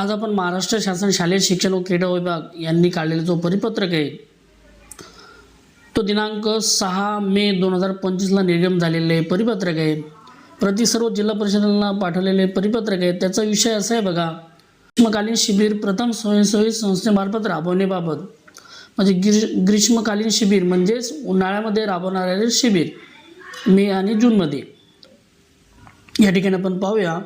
आज आपण महाराष्ट्र शासन शालेय शिक्षण व क्रीडा विभाग यांनी काढलेला जो परिपत्रक आहे तो दिनांक सहा मे दोन हजार पंचवीसला निर्गम झालेले परिपत्रक आहे. प्रति सर्व जिल्हा परिषदांना पाठवलेले परिपत्रक आहे. त्याचा विषय असा आहे बघा ग्रीष्मकालीन शिबिर प्रथम स्वयंसेवी संस्थेमार्फत राबवण्याबाबत. म्हणजे ग्रीष ग्रीष्मकालीन शिबिर म्हणजेच उन्हाळ्यामध्ये राबवणारे शिबिर मे आणि जूनमध्ये. या ठिकाणी आपण पाहूया.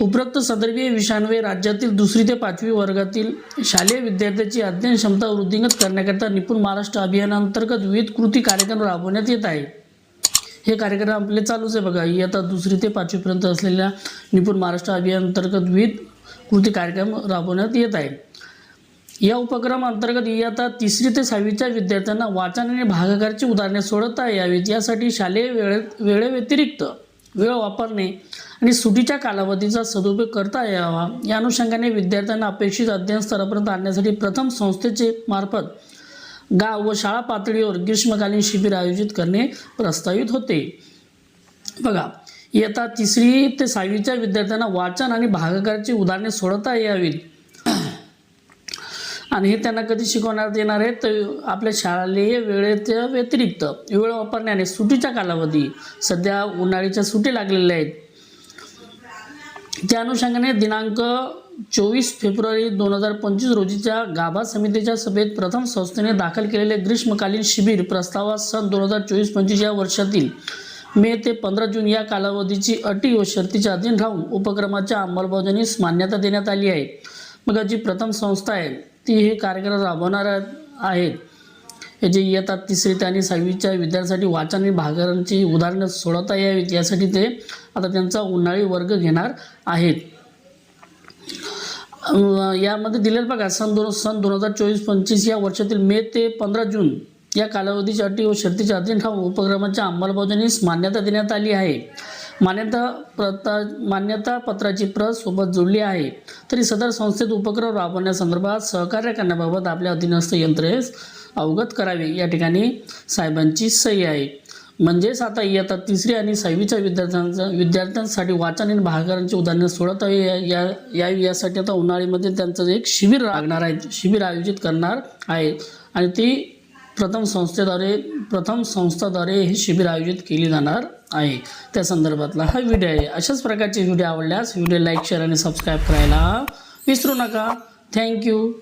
उपरोक्त सदर्वीय विषयांवे राज्यातील दुसरी ते पाचवी वर्गातील शालेय विद्यार्थ्याची अध्ययन क्षमता वृद्धिंगत करण्याकरता निपुण महाराष्ट्र अभियानांतर्गत विविध कृती कार्यक्रम राबवण्यात येत आहे हे कार्यक्रम आपले चालूच आहे बघा. इयत्ता दुसरी ते पाचवीपर्यंत असलेल्या निपुण महाराष्ट्र अभियानांतर्गत विविध कृती कार्यक्रम राबवण्यात येत आहे या उपक्रमाअंतर्गत इयत्ता तिसरी ते सहावीच्या विद्यार्थ्यांना वाचन आणि भागाकारची उदाहरणे सोडवता यावीत यासाठी शालेय वेळेत वेळेव्यतिरिक्त वेळ वापरणे आणि सुटीच्या कालावधीचा सदुपयोग करता यावा. या अनुषंगाने विद्यार्थ्यांना अपेक्षित अध्ययन स्तरापर्यंत आणण्यासाठी प्रथम संस्थेचे मार्फत गाव व शाळा पातळीवर ग्रीष्मकालीन शिबिर आयोजित करणे प्रस्तावित होते. बघा इयत्ता तिसरी ते सहावीच्या विद्यार्थ्यांना वाचन आणि भागाकाराची उदाहरणे सोडता यावीत. आणि हे त्यांना कधी शिकवण्यात येणार आहे तर आपल्या शालेय वेळेच्या व्यतिरिक्त वेळ वापरण्याने सुटीच्या कालावधी सध्या उन्हाळीच्या सुटी लागलेल्या आहेत. त्या अनुषंगाने दिनांक चोवीस फेब्रुवारी दोन हजार पंचवीस रोजीच्या गाभा समितीच्या सभेत प्रथम संस्थेने दाखल केलेले ग्रीष्मकालीन शिबिर प्रस्तावात सन दोन हजार चोवीस पंचवीस या वर्षातील मे ते पंधरा जून या कालावधीची अटी व शर्तीच्या अधीन राहून उपक्रमाच्या अंमलबजावणीस मान्यता देण्यात आली आहे. मग जी प्रथम संस्था आहे ती हे कार्यक्रम राबवणार आहेत. जे इयत्ता तिसरी आणि सहावीच्या विद्यार्थ्यांसाठी वाचन आणि भागांची उदाहरणं सोडवता यावीत यासाठी ते आता त्यांचा उन्हाळी वर्ग घेणार आहेत. यामध्ये दिलेलं बघा सन दोन सन दोन हजार चोवीस पंचवीस या वर्षातील मे ते पंधरा जून या कालावधीच्या अटी व शर्तीच्या अधीन राहून उपक्रमाच्या अंमलबजावणीस मान्यता देण्यात आली आहे. मान्यता प्रता मान्यता पत्राची प्रत सोबत जोडली आहे. तरी सदर संस्थेत उपक्रम राबवण्यासंदर्भात सहकार्य करण्याबाबत आपल्या अधीनस्थ यंत्रणेस अवगत करावे. या ठिकाणी साहेबांची सही आहे. म्हणजेच आता इयत्ता तिसरी आणि सहावीच्या विद्यार्थ्यांचा विद्यार्थ्यांसाठी वाचन आणि भागाकारांची उदाहरणे सोडत आहे. या या या यासाठी आता उन्हाळीमध्ये त्यांचं एक शिबिर लागणार आहे. शिबिर आयोजित करणार आहे. आणि ती प्रथम संस्थेद्वारे प्रथम संस्थाद्वारे हे शिबिर आयोजित केली जाणार आहे त्या संदर्भातला हा व्हिडिओ आहे. अशाच प्रकारचे व्हिडिओ आवडल्यास व्हिडिओ लाईक शेअर आणि सबस्क्राईब करायला विसरू नका. थँक्यू